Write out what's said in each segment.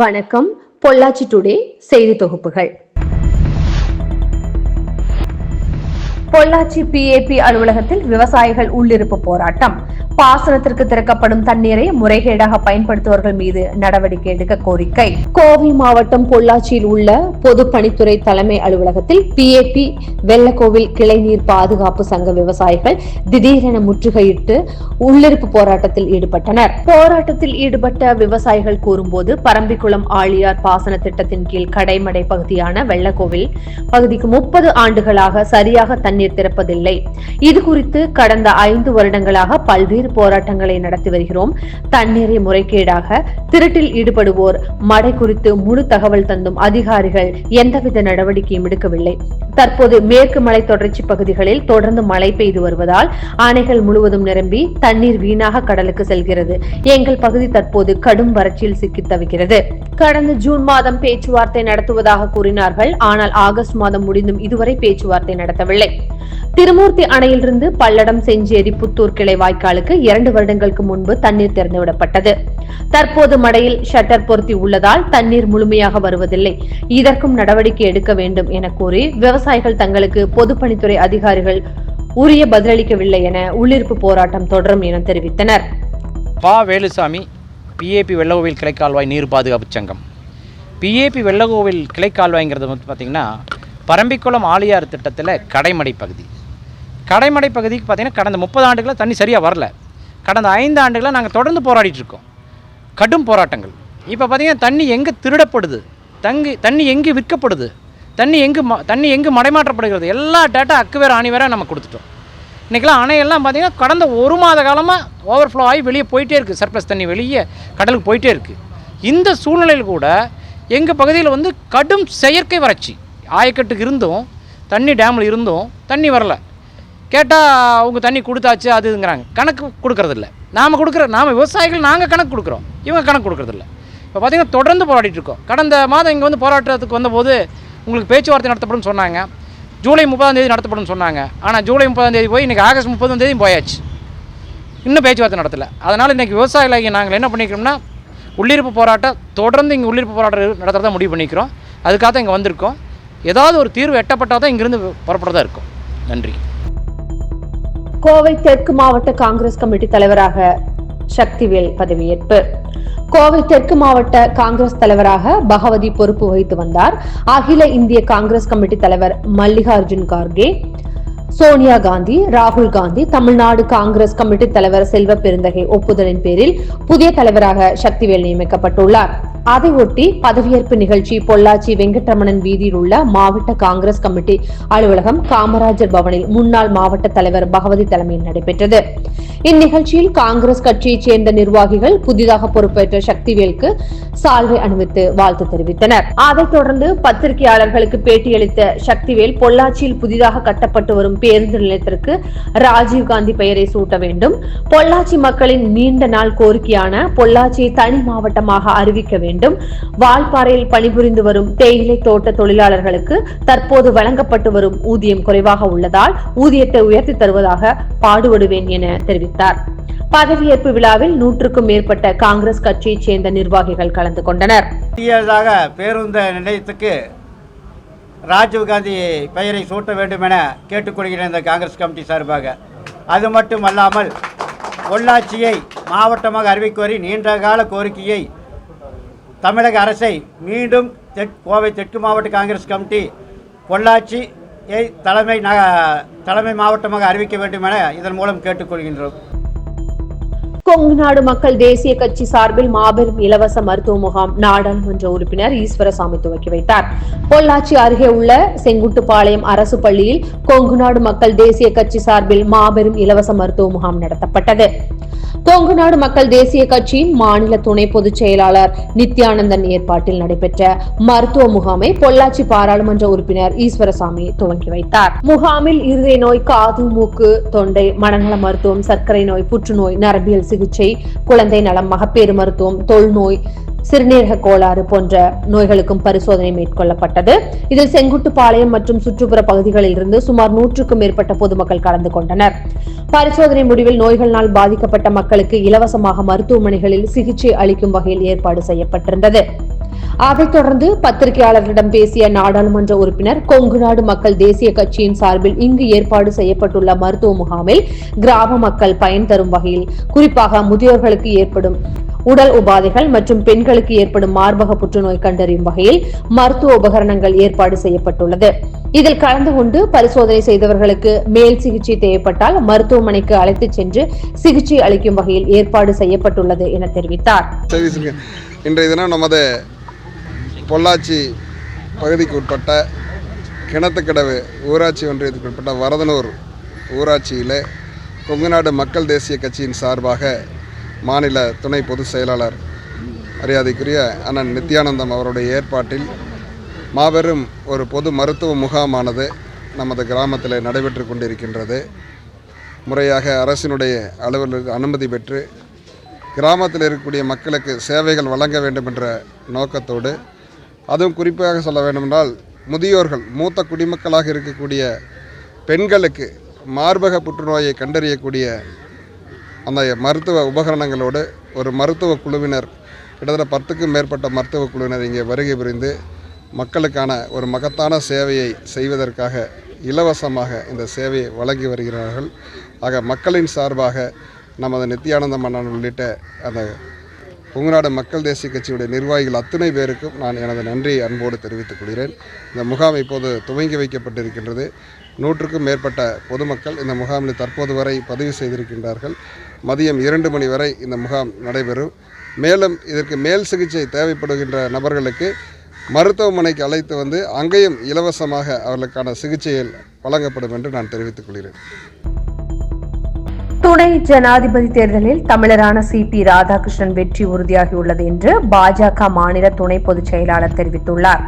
வணக்கம் பொள்ளாச்சி டுடே செய்தி தொகுப்புகள். பொள்ளாச்சி பிஏபி அலுவலகத்தில் விவசாயிகள் உள்ளிருப்பு போராட்டம். பாசனத்திற்கு திறக்கப்படும் தண்ணீரை முறைகேடாக பயன்படுத்துவர்கள் மீது நடவடிக்கை எடுக்க கோரிக்கை. கோவை மாவட்டம் பொள்ளாச்சியில் உள்ள பொதுப்பணித்துறை தலைமை அலுவலகத்தில் பிஏபி வெள்ளக்கோவில் கிளை நீர் பாதுகாப்பு சங்க விவசாயிகள் திடீரென முற்றுகையிட்டு உள்ளிருப்பு போராட்டத்தில் ஈடுபட்டனர். போராட்டத்தில் ஈடுபட்ட விவசாயிகள் கூறும்போது பரம்பிக்குளம் ஆழியார் பாசன திட்டத்தின் கீழ் கடைமடை பகுதியான வெள்ளக்கோவில் பகுதிக்கு முப்பது ஆண்டுகளாக சரியாக தண்ணீர் தண்ணீர் திறப்பதில்லை. இது குறித்து கடந்த ஐந்து வருடங்களாக பல்வேறு போராட்டங்களை நடத்தி வருகிறோம். தண்ணீரை முறைகேடாக திருட்டில் ஈடுபடுவோர் மடை குறித்து முழு தகவல் தந்தும் அதிகாரிகள் எந்தவித நடவடிக்கையும் எடுக்கவில்லை. தற்போது மேற்கு மலை தொடர்ச்சி பகுதிகளில் தொடர்ந்து மழை பெய்து வருவதால் அணைகள் முழுவதும் நிரம்பி தண்ணீர் வீணாக கடலுக்கு செல்கிறது. எங்கள் பகுதி தற்போது கடும் வறட்சியில் சிக்கி தவிக்கிறது. கடந்த ஜூன் மாதம் பேச்சுவார்த்தை நடத்துவதாக கூறினார்கள். ஆனால் ஆகஸ்ட் மாதம் முடிந்தும் இதுவரை பேச்சுவார்த்தை நடத்தவில்லை. திருமூர்த்தி அணையிலிருந்து பல்லடம் செஞ்சேரி புத்தூர் கிளை வாய்க்காலுக்கு இரண்டு வருடங்களுக்கு முன்பு தண்ணீர் திறந்துவிடப்பட்டது. தற்போது மடையில் ஷட்டர் பொருத்தி உள்ளதால் தண்ணீர் முழுமையாக வருவதில்லை. இதற்கும் நடவடிக்கை எடுக்க வேண்டும் என கூறி விவசாயிகள் தங்களுக்கு பொதுப்பணித்துறை அதிகாரிகள் உரிய பதிலளிக்கவில்லை என உள்ளிருப்பு போராட்டம் தொடரும் என தெரிவித்தனர். பா. வேலுசாமி பிஏபி வெள்ளகோவில் கிளைக்கால்வாய் நீர் பாதுகாப்பு சங்கம். பிஏபி வெள்ளகோவில் கிளைக்கால்வாய்ங்கிறது வந்து பார்த்தீங்கன்னா பரம்பிக்குளம் ஆழியார் திட்டத்தில் கடைமடை பகுதி. கடைமடை பகுதிக்கு பார்த்திங்கன்னா கடந்த முப்பது ஆண்டுகளாக தண்ணி சரியாக வரல. கடந்த ஐந்து ஆண்டுகளாக நாங்கள் தொடர்ந்து போராடிட்டுருக்கோம் கடும் போராட்டங்கள். இப்போ பார்த்திங்கன்னா தண்ணி எங்கே திருடப்படுது? தங்கி தண்ணி எங்கே விற்கப்படுது? தண்ணி எங்கு ம தண்ணி எங்கு மடைமாற்றப்படுகிறது? எல்லா டேட்டா அக்கு வேறு அணி வேற நம்ம கொடுத்துட்டோம். இன்றைக்கெல்லாம் அணையெல்லாம் பார்த்திங்கன்னா கடந்த ஒரு மாத காலமாக ஓவர்ஃப்ளோ ஆகி வெளியே போயிட்டே இருக்குது சர்ப்ளஸ் தண்ணி வெளியே கடலுக்கு போயிட்டே இருக்குது இந்த சூழ்நிலையில் கூட எங்கள் பகுதியில் வந்து கடும் செயற்கை வறட்சி. ஆயக்கட்டுக்கு இருந்தும் தண்ணி டேமில் இருந்தும் தண்ணி வரல. கேட்டால் அவங்க தண்ணி கொடுத்தாச்சு அது இதுங்கிறாங்க. கணக்கு கொடுக்கறதில்ல. நாம் கொடுக்குற நாம் விவசாயிகள் நாங்கள் கணக்கு கொடுக்குறோம். இவங்க கணக்கு கொடுக்கறதில்ல. இப்போ பார்த்திங்கன்னா தொடர்ந்து போராடிட்டு இருக்கோம். கடந்த மாதம் இங்கே வந்து போராட்டத்துக்கு வந்தபோது உங்களுக்கு பேச்சுவார்த்தை நடத்தப்படும் சொன்னாங்க. ஜூலை முப்பதாம் தேதி நடத்தப்படும் சொன்னாங்க. ஆனால் ஜூலை முப்பதாம் தேதி போய் இன்றைக்கி ஆகஸ்ட் முப்பதாம் தேதி போயாச்சு. இன்னும் பேச்சுவார்த்தை நடத்தலை. அதனால் இன்றைக்கி விவசாயிகளாகி நாங்கள் என்ன பண்ணிக்கிறோம்னா உள்ளிருப்பு போராட்டம் தொடர்ந்து இங்கே உள்ளிருப்பு போராட்டம் நடத்துகிறதா முடிவு பண்ணிக்கிறோம். அதுக்காக தான் இங்கே வந்திருக்கோம். ஏதாவது ஒரு தீர்வு எட்டப்பட்டால் தான் புறப்படுறதா இருக்கும். நன்றி. கோவை தெற்கு மாவட்ட காங்கிரஸ் கமிட்டி தலைவராக சக்திவேல் பதவியேற்பு. கோவை தெற்கு மாவட்ட காங்கிரஸ் தலைவராக பகவதி பொறுப்பு வகித்து வந்தார். அகில இந்திய காங்கிரஸ் கமிட்டி தலைவர் மல்லிகார்ஜுன் கார்கே. சோனியா காந்தி ராகுல் காந்தி தமிழ்நாடு காங்கிரஸ் கமிட்டி தலைவர் செல்வ பெருந்தகை ஒப்புதலின் பேரில் புதிய தலைவராக சக்திவேல் நியமிக்கப்பட்டுள்ளார். அதையொட்டி பதவியேற்பு நிகழ்ச்சி பொள்ளாச்சி வெங்கட்ரமணன் வீதியில் உள்ள மாவட்ட காங்கிரஸ் கமிட்டி அலுவலகம் காமராஜர் பவனில் முன்னாள் மாவட்ட தலைவர் பகவதி தலைமையில் நடைபெற்றது. இந்நிகழ்ச்சியில் காங்கிரஸ் கட்சியைச் சேர்ந்த நிர்வாகிகள் புதிதாக பொறுப்பேற்ற சக்திவேலுக்கு சால்வை அணிவித்து வாழ்த்து தெரிவித்தனர். அதைத் தொடர்ந்து பத்திரிகையாளர்களுக்கு பேட்டியளித்த சக்திவேல் பொள்ளாச்சியில் புதிதாக கட்டப்பட்டு வரும் பேருந்து நிலையத்திற்கு ராஜீவ்காந்தி பெயரை சூட்ட வேண்டும். பொள்ளாச்சி மக்களின் நீண்ட நாள் கோரிக்கையான பொள்ளாச்சியை தனி மாவட்டமாக அறிவிக்க வேண்டும். வால்பாறையில் பணிபுரிந்து வரும் தேயிலை தோட்ட தொழிலாளர்களுக்கு தற்போது வழங்கப்பட்டு வரும் ஊதியம் குறைவாக உள்ளதால் ஊதியத்தை உயர்த்தி தருவதாக பாடுபடுவேன் என தெரிவித்தார். பதவியேற்பு விழாவில் நூற்றுக்கும் மேற்பட்ட காங்கிரஸ் கட்சியைச் சேர்ந்த நிர்வாகிகள் கலந்து கொண்டனர். பேருந்து நிலையத்துக்கு ராஜீவ்காந்தி பெயரை சூட்ட வேண்டும் என கேட்டுக்கொள்கிறேன் இந்த காங்கிரஸ் கமிட்டி சார்பாக. அது மட்டும் அல்லாமல் பொள்ளாச்சியை மாவட்டமாக அறிவிக்கோரி நீண்ட கால கோரிக்கையை தமிழக அரசை மீண்டும் தெற் கோவை தெற்கு மாவட்ட காங்கிரஸ் கமிட்டி பொள்ளாச்சியை தலைமை தலைமை மாவட்டமாக அறிவிக்க வேண்டும் என இதன் மூலம் கேட்டுக்கொள்கின்றோம். கொங்கு நாடு மக்கள் தேசிய கட்சி சார்பில் மாபெரும் இலவச மருத்துவ முகாம் நாடாளுமன்ற உறுப்பினர் ஈஸ்வரசாமி துவக்கி வைத்தார். பொள்ளாச்சி அருகே உள்ள செங்குட்டுப்பாளையம் அரசு பள்ளியில் கொங்கு நாடு மக்கள் தேசிய கட்சி சார்பில் மாபெரும் இலவச மருத்துவ முகாம் நடத்தப்பட்டது. கொங்கு நாடு மக்கள் தேசிய கட்சியின் மாநில துணை பொதுச் செயலாளர் நித்யானந்தன் ஏற்பாட்டில் நடைபெற்ற மருத்துவ முகாமை பொள்ளாச்சி பாராளுமன்ற உறுப்பினர் ஈஸ்வரசாமி துவங்கி வைத்தார். முகாமில் இருதய நோய் காது மூக்கு தொண்டை மனநல மருத்துவம் சர்க்கரை நோய் புற்றுநோய் நரம்பியல் சிகிச்சை குழந்தை நலம் மகப்பேறு மருத்துவம் தொழுநோய் சிறுநீரக கோளாறு போன்ற நோய்களுக்கும் பரிசோதனை மேற்கொள்ளப்பட்டது. இதில் செங்குட்டுப்பாளையம் மற்றும் சுற்றுப்புற பகுதிகளில் இருந்து சுமார் நூற்றுக்கும் மேற்பட்ட பொதுமக்கள் கலந்து கொண்டனர். பரிசோதனை முடிவில் நோய்களினால் பாதிக்கப்பட்ட மக்களுக்கு இலவசமாக மருத்துவமனைகளில் சிகிச்சை அளிக்கும் வகையில் ஏற்பாடு செய்யப்பட்டிருந்தது. அதைத் தொடர்ந்து பத்திரிகையாளர்களிடம் பேசிய நாடாளுமன்ற உறுப்பினர் கொங்கு நாடு மக்கள் தேசிய கட்சியின் சார்பில் இங்கு ஏற்பாடு செய்யப்பட்டுள்ள மருத்துவ முகாமில் கிராம மக்கள் பயன் தரும் வகையில் குறிப்பாக முதியோர்களுக்கு ஏற்படும் உடல் உபாதைகள் மற்றும் பெண்களுக்கு ஏற்படும் மார்பக புற்றுநோய் கண்டறியும் வகையில் மருத்துவ உபகரணங்கள் ஏற்பாடு செய்யப்பட்டுள்ளது. இதில் கலந்து கொண்டு பரிசோதனை செய்தவர்களுக்கு மேல் சிகிச்சை தேவைப்பட்டால் மருத்துவமனைக்கு அழைத்து சென்று சிகிச்சை அளிக்கும் வகையில் ஏற்பாடு செய்யப்பட்டுள்ளது என தெரிவித்தார். இன்றைய தினம் நமது பொள்ளாச்சி பகுதிக்கு உட்பட்ட கிணத்துக்கடவு ஊராட்சி ஒன்றியத்துக்கு உட்பட்ட வரதனூர் ஊராட்சியில் கொங்குநாடு மக்கள் தேசிய கட்சியின் சார்பாக மாநில துணை பொதுச் செயலாளர் மரியாதைக்குரிய அண்ணன் நித்யானந்தம் அவருடைய ஏற்பாட்டில் மாபெரும் ஒரு பொது மருத்துவ முகாமானது நமது கிராமத்தில் நடைபெற்று கொண்டிருக்கின்றது. முறையாக அரசினுடைய அலுவலர் அனுமதி பெற்று கிராமத்தில் இருக்கக்கூடிய மக்களுக்கு சேவைகள் வழங்க வேண்டும் என்ற நோக்கத்தோடு அதுவும் குறிப்பாக சொல்ல வேண்டுமென்றால் முதியோர்கள் மூத்த குடிமக்களாக இருக்கக்கூடிய பெண்களுக்கு மார்பக புற்றுநோயை கண்டறியக்கூடிய அந்த மருத்துவ உபகரணங்களோடு ஒரு மருத்துவ குழுவினர் கிட்டத்தட்ட பத்துக்கும் மேற்பட்ட மருத்துவ குழுவினர் இங்கே வருகை புரிந்து மக்களுக்கான ஒரு மகத்தான சேவையை செய்வதற்காக இலவசமாக இந்த சேவையை வழங்கி வருகிறார்கள். ஆக மக்களின் சார்பாக நமது நித்யானந்தம் மன்னன் உள்ளிட்ட அந்த புங்குநாடு மக்கள் தேசிய கட்சியுடைய நிர்வாகிகள் அத்தனை பேருக்கும் நான் எனது நன்றியை அன்போடு தெரிவித்துக் கொள்கிறேன். இந்த முகாம் இப்போது துவங்கி வைக்கப்பட்டிருக்கின்றது. நூற்றுக்கும் மேற்பட்ட பொதுமக்கள் இந்த முகாமில் தற்போது வரை பதிவு செய்திருக்கின்றார்கள். மதியம் இரண்டு மணி வரை இந்த முகாம் நடைபெறும். மேலும் இதற்கு மேல் சிகிச்சை தேவைப்படுகின்ற நபர்களுக்கு மருத்துவமனைக்கு அழைத்து வந்து அங்கேயும் இலவசமாக அவர்களுக்கான சிகிச்சைகள் வழங்கப்படும் என்று நான் தெரிவித்துக் கொள்கிறேன். துணை ஜனாதிபதி தேர்தலில் தமிழரான சி. பி ராதாகிருஷ்ணன் வெற்றி உறுதியாகியுள்ளது என்று பாஜக மாநில துணை பொதுச் செயலாளர் தெரிவித்துள்ளார்.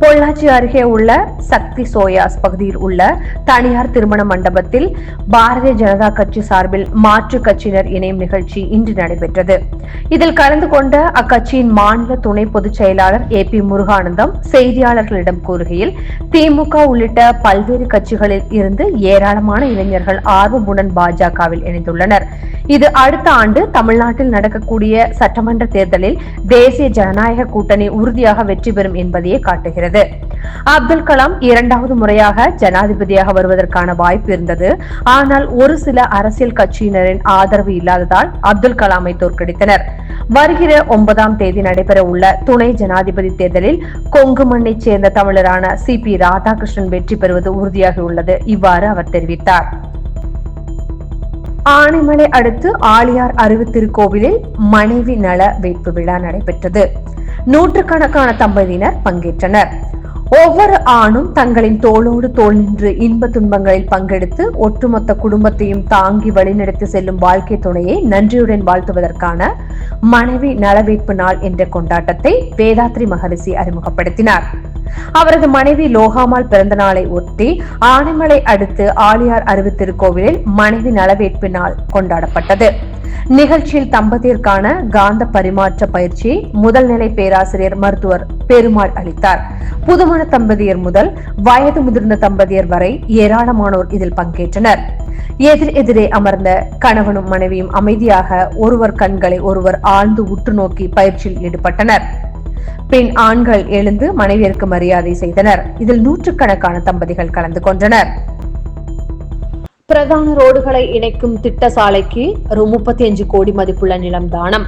பொள்ளாச்சி அருகே உள்ள சக்தி சோயாஸ் பகுதியில் உள்ள தனியார் திருமண மண்டபத்தில் பாரதிய ஜனதா கட்சி சார்பில் மாற்றுக் கட்சியினர் இணையும் நிகழ்ச்சி இன்று நடைபெற்றது. இதில் கலந்து கொண்ட அக்கட்சியின் மாநில துணை பொதுச் செயலாளர் ஏ. பி. முருகானந்தம் செய்தியாளர்களிடம் கூறுகையில் திமுக உள்ளிட்ட பல்வேறு கட்சிகளில் இருந்து ஏராளமான இளைஞர்கள் ஆர்வமுடன் பாஜகவில் இணைந்துள்ளனர் இது அடுத்த ஆண்டு தமிழ்நாட்டில் நடக்கக்கூடிய சட்டமன்ற தேர்தலில் தேசிய ஜனநாயக கூட்டணி உறுதியாக வெற்றி பெறும் என்பதையே காட்டுகிறது. அப்துல் கலாம் இரண்டாவது முறையாக ஜனாதிபதியாக வருவதற்கான வாய்ப்பு இருந்தது. ஆனால் ஒரு சில அரசியல் கட்சியினரின் ஆதரவு இல்லாததால் அப்துல் கலாமை தோற்கடித்தனர். வருகிற ஒன்பதாம் தேதி நடைபெற உள்ள துணை ஜனாதிபதி தேர்தலில் கொங்கு மண்ணைச் சேர்ந்த தமிழரான சி பி ராதாகிருஷ்ணன் வெற்றி பெறுவது உறுதியாகியுள்ளது. இவ்வாறு அவர் தெரிவித்தார். ஆனைமலை அடுத்து ஆழியார் அருவி திருக்கோவிலில் மனைவி நல வேட்பு விழா நடைபெற்றது. நூற்றுக்கணக்கான தம்பதியினர் பங்கேற்றனர். ஒவ்வொரு ஆணும் தங்களின் தோளோடு தோல் நின்று இன்ப துன்பங்களில் பங்கெடுத்து ஒட்டுமொத்த குடும்பத்தையும் தாங்கி வழிநடத்தி செல்லும் வாழ்க்கை துணையை நன்றியுடன் வாழ்த்துவதற்கான மனைவி நலவேட்பு நாள் என்ற கொண்டாட்டத்தை வேதாத்ரி மகரிஷி அறிமுகப்படுத்தினார். அவரது மனைவி லோகாமால் பிறந்த நாளை ஒட்டி ஆனைமலை அடுத்து ஆலியார் அருவி திருக்கோவிலில் மனைவி நலவேட்பு நாள் கொண்டாடப்பட்டது. நிகழ்ச்சியில் தம்பதியிற்கான காந்த பரிமாற்ற பயிற்சி முதல் நிலை பேராசிரியர் மருத்துவர் பெருமாள் அளித்தார். புதுமண தம்பதியர் முதல் வயது முதிர்ந்த தம்பதியர் வரை ஏராளமானோர் இதில் பங்கேற்றனர். எதிர் எதிரே அமர்ந்த கணவனும் மனைவியும் அமைதியாக ஒருவர் கண்களை ஒருவர் ஆழ்ந்து உற்று நோக்கி பயிற்சியில் ஈடுபட்டனர். பின் ஆண்கள் எழுந்து மனைவியருக்கு மரியாதை செய்தனர். இதில் நூற்றுக்கணக்கான தம்பதிகள் கலந்து கொண்டனர். பிரதான ரோடுகளை இணைக்கும் திட்ட சாலைக்கு ரூ முப்பத்தி அஞ்சு கோடி மதிப்புள்ள நிலம் தானம்.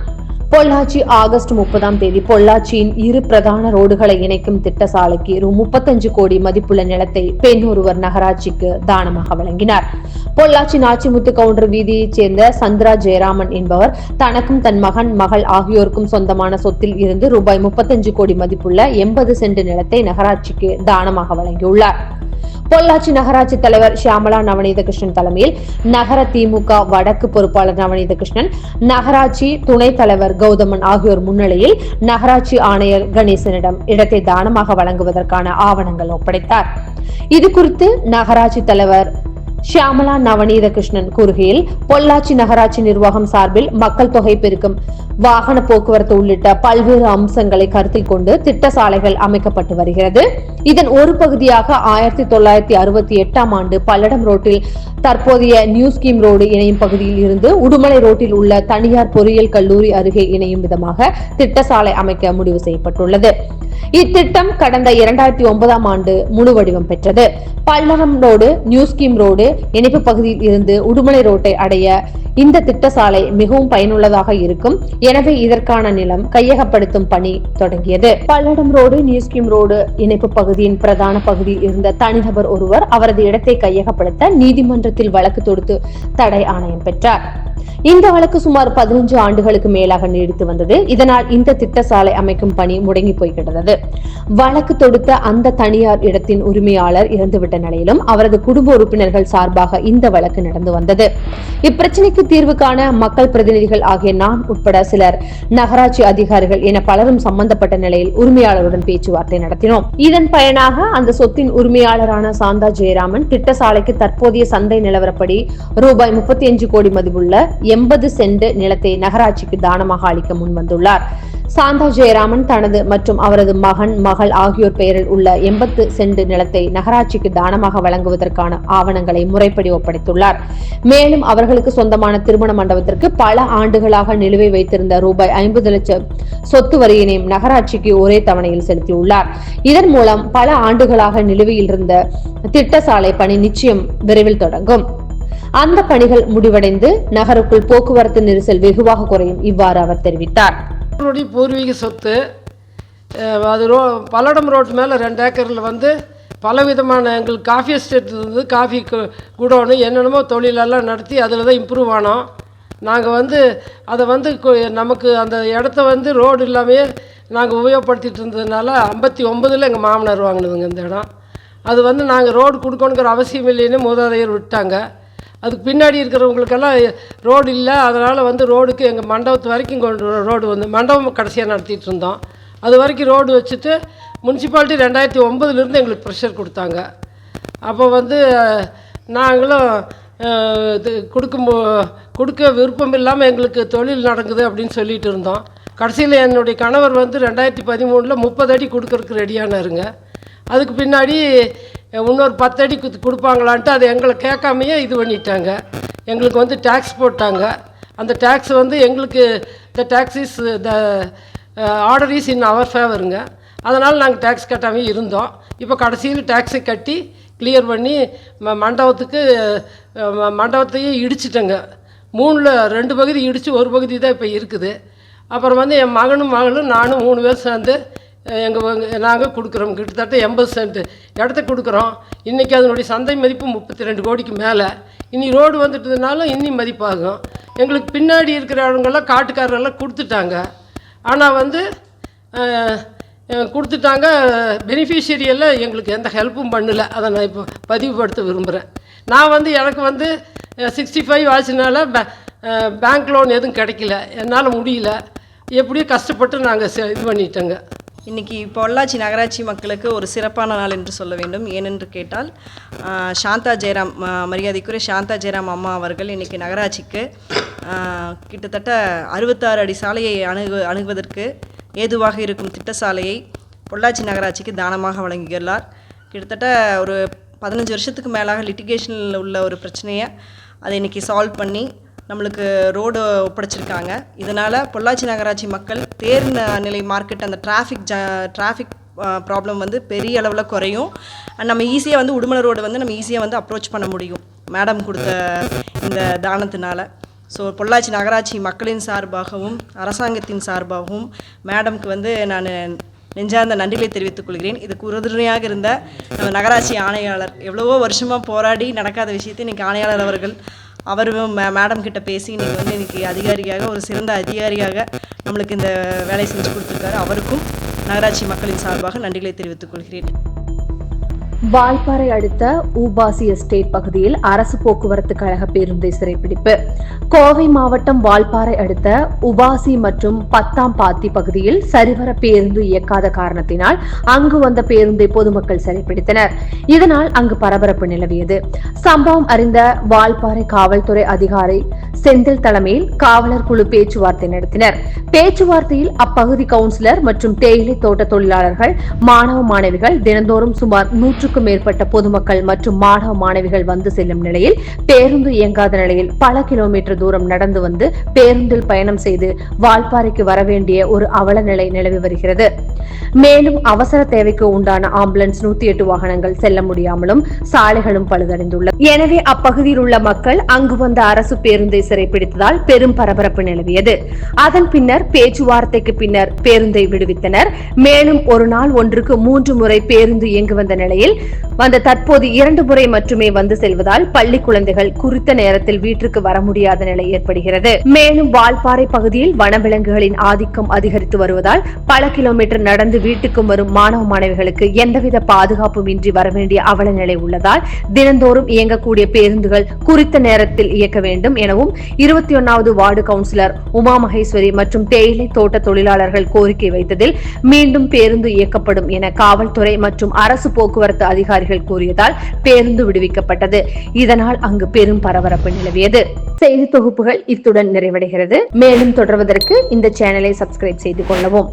பொள்ளாச்சி ஆகஸ்ட் முப்பதாம் தேதி பொள்ளாச்சியின் இரு பிரதான ரோடுகளை இணைக்கும் திட்ட சாலைக்கு ரூ முப்பத்தஞ்சு கோடி மதிப்புள்ள நிலத்தை பெண் ஒருவர் நகராட்சிக்கு தானமாக வழங்கினார். பொள்ளாச்சி நாச்சிமுத்து கவுண்டர் வீதியைச் சேர்ந்த சந்திரா ஜெயராமன் என்பவர் தனக்கும் தன் மகன் மகள் ஆகியோருக்கும் சொந்தமான சொத்தில் இருந்து ரூபாய் முப்பத்தஞ்சு கோடி மதிப்புள்ள எண்பது சென்ட் நிலத்தை நகராட்சிக்கு தானமாக வழங்கியுள்ளார். பொள்ளாச்சி நகராட்சி தலைவர் ஷியாமலா நவநீத கிருஷ்ணன் தலைமையில் நகர திமுக வடக்கு பொறுப்பாளர் நவநீத கிருஷ்ணன் நகராட்சி துணைத் தலைவர் கௌதமன் ஆகியோர் முன்னிலையில் நகராட்சி ஆணையர் கணேசனிடம் இடத்தை தானமாக வழங்குவதற்கான ஆவணங்கள் ஒப்படைத்தார். இது குறித்து நகராட்சி தலைவர் ஷியாமலா நவநீத கிருஷ்ணன் கூறுகையில் பொள்ளாச்சி நகராட்சி நிர்வாகம் சார்பில் மக்கள் தொகை பெருக்கும் வாகன போக்குவரத்து உள்ளிட்ட பல்வேறு அம்சங்களை கருத்தில் கொண்டு திட்ட சாலைகள் அமைக்கப்பட்டு வருகிறது. இதன் ஒரு பகுதியாக ஆயிரத்தி தொள்ளாயிரத்தி அறுபத்தி எட்டாம் ஆண்டு பல்லடம் ரோட்டில் தற்போதைய நியூ ஸ்கீம் ரோடு இணையும் பகுதியில் இருந்து உடுமலை ரோட்டில் உள்ள தனியார் பொறியியல் கல்லூரி அருகே இணையும் விதமாக திட்ட சாலை அமைக்க முடிவு செய்யப்பட்டுள்ளது. இத்திட்டம் கடந்த இரண்டாயிரத்தி ஒன்பதாம் ஆண்டு முழு வடிவம் பெற்றது. Palladam road new scheme road இணைப்பு பகுதியில் இருந்து உடுமலை ரோட்டை அடைய இந்த திட்ட சாலை மிகவும் பயனுள்ளதாக இருக்கும். எனவே இதற்கான நிலம் கையகப்படுத்தும் பணி தொடங்கியது. Palladam road new scheme road இணைப்பு பகுதியின் பிரதான பகுதியில் இருந்த தனிநபர் ஒருவர் அவரது இடத்தை கையகப்படுத்த நீதிமன்றத்தில் வழக்கு தொடுத்து தடை ஆணையம் பெற்றார். இந்த வழக்கு சுமார் பதினஞ்சு ஆண்டுகளுக்கு மேலாக நீடித்து வந்தது. இதனால் இந்த திட்ட சாலை அமைக்கும் பணி முடங்கி போய் கிடந்தது. வழக்கு தொடுத்த அந்த தனியார் இடத்தின் உரிமையாளர் இறந்துவிட்ட நிலையிலும் அவரது குடும்ப உறுப்பினர்கள் சார்பாக இந்த வழக்கு நடந்து வந்தது. இப்பிரச்சனைக்கு தீர்வு காண மக்கள் பிரதிநிதிகள் ஆகிய நான் உட்பட சிலர் நகராட்சி அதிகாரிகள் என பலரும் சம்பந்தப்பட்ட நிலையில் உரிமையாளருடன் பேச்சுவார்த்தை நடத்தினோம். இதன் பயனாக அந்த சொத்தின் உரிமையாளரான சாந்தா ஜெயராமன் திட்ட சாலைக்கு தற்போதைய சந்தை நிலவரப்படி ரூபாய் முப்பத்தி அஞ்சு கோடி மதிப்புள்ள எண்பது சென்ட் நிலத்தை நகராட்சிக்கு தானமாக அளிக்க முன்வந்துள்ளார். சாந்தா ஜெயராமன் தனது மற்றும் அவரது அவரது மகன் மகள் ஆகியோர் பெயரில் உள்ள எண்பத்து சென்ட் நிலத்தை நகராட்சிக்கு தானமாக வழங்குவதற்கான ஆவணங்களை முறைப்படி ஒப்படைத்துள்ளார். மேலும் அவர்களுக்கு சொந்தமான திருமண மண்டபத்திற்கு பல ஆண்டுகளாக நிலுவை வைத்திருந்த ரூபாய் ஐம்பது லட்சம் சொத்து வரியினையும் நகராட்சிக்கு ஒரே தவணையில் செலுத்தியுள்ளார். இதன் மூலம் பல ஆண்டுகளாக நிலுவையில் இருந்த திட்டசாலை பணி நிச்சயம் விரைவில் தொடங்கும். அந்த பணிகள் முடிவடைந்து நகருக்குள் போக்குவரத்து நெரிசல் வெகுவாக குறையும் இவ்வாறு அவர் தெரிவித்தார். பூர்வீக சொத்து அது ரோ பல்லடம் ரோட்டு மேலே ரெண்டு ஏக்கரில் வந்து பலவிதமான எங்களுக்கு காஃபி எஸ்டேட் இருந்து காஃபி கு- குடோனு என்னென்னமோ தொழிலெல்லாம் நடத்தி அதில் தான் இம்ப்ரூவ் ஆனோம். நாங்கள் வந்து அதை வந்து நமக்கு அந்த இடத்த வந்து ரோடு இல்லாமையே நாங்கள் உபயோகப்படுத்திட்டு இருந்ததுனால ஐம்பத்தி ஒம்பதில் எங்கள் மாமனார் வாங்கினதுங்க இந்த இடம். அது வந்து நாங்கள் ரோடு கொடுக்கணுங்கிற அவசியம் இல்லைன்னு மூதாதையர் விட்டாங்க. அதுக்கு பின்னாடி இருக்கிறவங்களுக்கெல்லாம் ரோடு இல்லை. அதனால் வந்து ரோடுக்கு எங்கள் மண்டபத்து வரைக்கும் கொண்டு ரோடு வந்து மண்டபம் கடைசியாக நடத்திட்டு இருந்தோம். அது வரைக்கும் ரோடு வச்சுட்டு முனிசிபாலிட்டி ரெண்டாயிரத்தி ஒம்பதுலேருந்து எங்களுக்கு ப்ரெஷர் கொடுத்தாங்க. அப்போ வந்து நாங்களும் இது கொடுக்கும் போ- கொடுக்க விருப்பம் இல்லாமல் எங்களுக்கு தொழில் நடக்குது அப்படின்னு சொல்லிட்டு இருந்தோம். கடைசியில் என்னுடைய கணவர் வந்து ரெண்டாயிரத்தி பதிமூணில் முப்பது அடி கொடுக்கறதுக்கு ரெடியானாருங்க அதுக்கு பின்னாடி இன்னொரு பத்தடி குத்து கொடுப்பாங்களான்ட்டு அதை எங்களை கேட்காமையே இது பண்ணிட்டாங்க. எங்களுக்கு வந்து டேக்ஸ் போட்டாங்க. அந்த டேக்ஸ் வந்து எங்களுக்கு the taxes the order is in our ஃபேவருங்க அதனால் நாங்கள் டேக்ஸ் கட்டாமல் இருந்தோம். இப்போ கடைசியில் டேக்ஸை கட்டி கிளியர் பண்ணி ம மண்டபத்துக்கு மண்டபத்தையே மண்டபத்தையும் இடிச்சிட்டேங்க. மூணில் ரெண்டு பகுதி இடித்து ஒரு பகுதி தான் இப்போ இருக்குது. அப்புறம் வந்து என் மகனும் மகளும் நானும் மூணு பேர் சேர்ந்து எங்கள் நாங்கள் கொடுக்குறோம். கிட்டத்தட்ட எண்பது சென்ட் இடத்த கொடுக்குறோம். இன்றைக்கி அதனுடைய சந்தை மதிப்பு முப்பத்தி ரெண்டு கோடிக்கு மேலே. இனி ரோடு வந்துட்டதுனால இன்னி மதிப்பாகும். எங்களுக்கு பின்னாடி இருக்கிற இடங்கள்லாம் காட்டுக்காரரெல்லாம் கொடுத்துட்டாங்க. ஆனால் வந்து கொடுத்துட்டாங்க. பெனிஃபிஷியரியில் எங்களுக்கு எந்த ஹெல்ப்பும் பண்ணலை. அதை நான் இப்போ பதிவுபடுத்த விரும்புகிறேன் நான் வந்து எனக்கு வந்து சிக்ஸ்டி ஃபைவ் ஆச்சுனால பே பேங்க் லோன் எதுவும் கிடைக்கல. என்னால் முடியல. எப்படியோ கஷ்டப்பட்டு நாங்கள் இது பண்ணிட்டோங்க. இன்றைக்கி பொள்ளாச்சி நகராட்சி மக்களுக்கு ஒரு சிறப்பான நாள் என்று சொல்ல வேண்டும். ஏனென்று கேட்டால் சாந்தா ஜெயராம் மரியாதைக்குரிய சாந்தா ஜெயராம் அம்மா அவர்கள் இன்றைக்கி நகராட்சிக்கு கிட்டத்தட்ட அறுபத்தாறு அடி சாலையை அணுகு அணுகுவதற்கு ஏதுவாக இருக்கும் திட்ட சாலையை பொள்ளாச்சி நகராட்சிக்கு தானமாக வழங்குகிறார் கிட்டத்தட்ட ஒரு பதினஞ்சு வருஷத்துக்கு மேலாக லிட்டிகேஷனில் உள்ள ஒரு பிரச்சனையை அதை இன்னைக்கு சால்வ் பண்ணி நம்மளுக்கு ரோடு ஒப்படைச்சிருக்காங்க. இதனால் பொள்ளாச்சி நகராட்சி மக்கள் தேர் நிலை மார்க்கெட் அந்த டிராஃபிக் ஜ டிராஃபிக் ப்ராப்ளம் வந்து பெரிய அளவில் குறையும். நம்ம ஈஸியாக வந்து உடுமலை ரோடு வந்து நம்ம ஈஸியாக வந்து அப்ரோச் பண்ண முடியும். மேடம் கொடுத்த இந்த தானத்தினால. ஸோ பொள்ளாச்சி நகராட்சி மக்களின் சார்பாகவும் அரசாங்கத்தின் சார்பாகவும் மேடம்க்கு வந்து நான் நெஞ்சார்ந்த நன்றிகளை தெரிவித்துக் கொள்கிறேன். இதுக்கு உறுதுணையாக இருந்த நம்ம நகராட்சி ஆணையாளர் எவ்வளவோ வருஷமாக போராடி நடக்காத விஷயத்தை இன்னைக்கு ஆணையாளர் அவர்கள் அவரும் மே மேடம் கிட்ட பேசி நீங்கள் வந்து இன்னைக்கு அதிகாரியாக ஒரு சிறந்த அதிகாரியாக நம்மளுக்கு இந்த வேலையை செஞ்சு கொடுத்துருக்காரு. அவருக்கும் நகராட்சி மக்களின் சார்பாக நன்றிகளை தெரிவித்துக் கொள்கிறேன். வால்பாறை அடுத்த ஊபாசி எஸ்டேட் பகுதியில் அரசு போக்குவரத்து கழக பேருந்தை சிறைப்பிடிப்பு. கோவை மாவட்டம் வால்பாறை அடுத்த உபாசி மற்றும் பத்தாம் பாத்தி பகுதியில் சரிவர பேருந்து இயக்காத காரணத்தினால் அங்கு வந்த பேருந்தை பொதுமக்கள் சிறைப்பிடித்தனர். இதனால் அங்கு பரபரப்பு நிலவியது. சம்பவம் அறிந்த வால்பாறை காவல்துறை அதிகாரி செந்தில் தலைமையில் காவலர் குழு பேச்சுவார்த்தை நடத்தினர். பேச்சுவார்த்தையில் அப்பகுதி கவுன்சிலர் மற்றும் தேயிலை தோட்ட தொழிலாளர்கள் மாணவ மாணவிகள் தினந்தோறும் சுமார் நூற்று நூற்றுக்கும் மேற்பட்ட பொதுமக்கள் மற்றும் மாணவ மாணவிகள் வந்து செல்லும் நிலையில் பேருந்து இயங்காத நிலையில் பல கிலோமீட்டர் தூரம் நடந்து வந்து பேருந்தில் பயணம் செய்து வால்பாறைக்கு வரவேண்டிய ஒரு அவல நிலை நிலவி வருகிறது. மேலும் அவசர தேவைக்கு உண்டான ஆம்புலன்ஸ் நூத்தி எட்டு வாகனங்கள் செல்ல முடியாமலும் சாலைகளும் பழுதடைந்துள்ளது. எனவே அப்பகுதியில் உள்ள மக்கள் அங்கு வந்த அரசு பேருந்தை சிறைப்பிடித்ததால் பெரும் பரபரப்பு நிலவியது. அதன் பின்னர் பேச்சுவார்த்தைக்கு பின்னர் பேருந்தை விடுவித்தனர். மேலும் ஒரு நாள் ஒன்றுக்கு மூன்று முறை பேருந்து இயங்கு வந்த நிலையில் வந்த தற்போது இரண்டு முறை மட்டுமே வந்து செல்வதால் பள்ளி குழந்தைகள் குறித்த நேரத்தில் வீட்டிற்கு வர முடியாத நிலை ஏற்படுகிறது. மேலும் வால்பாறை பகுதியில் வனவிலங்குகளின் ஆதிக்கம் அதிகரித்து வருவதால் பல கிலோமீட்டர் நடந்து வீட்டுக்கும் வரும் மாணவ மாணவிகளுக்கு எந்தவித பாதுகாப்பும் இன்றி வர வேண்டிய அவல நிலை உள்ளதால் தினந்தோறும் இயங்கக்கூடிய பேருந்துகள் குறித்த நேரத்தில் இயக்க வேண்டும் எனவும் இருபத்தி ஒன்னாவது வார்டு கவுன்சிலர் உமா மகேஸ்வரி மற்றும் தேயிலை தோட்ட தொழிலாளர்கள் கோரிக்கை வைத்ததில் மீண்டும் பேருந்து இயக்கப்படும் என காவல்துறை மற்றும் அரசு போக்குவரத்து அதிகாரிகள் கூறியதால் பேருந்து விடுவிக்கப்பட்டது. இதனால் அங்கு பெரும் பரபரப்பு நிலவியது. செய்தி தொகுப்புகள் இத்துடன் நிறைவடைகிறது. மேலும் தொடர்வதற்கு இந்த சேனலை சப்ஸ்கிரைப் செய்து கொள்ளவும்.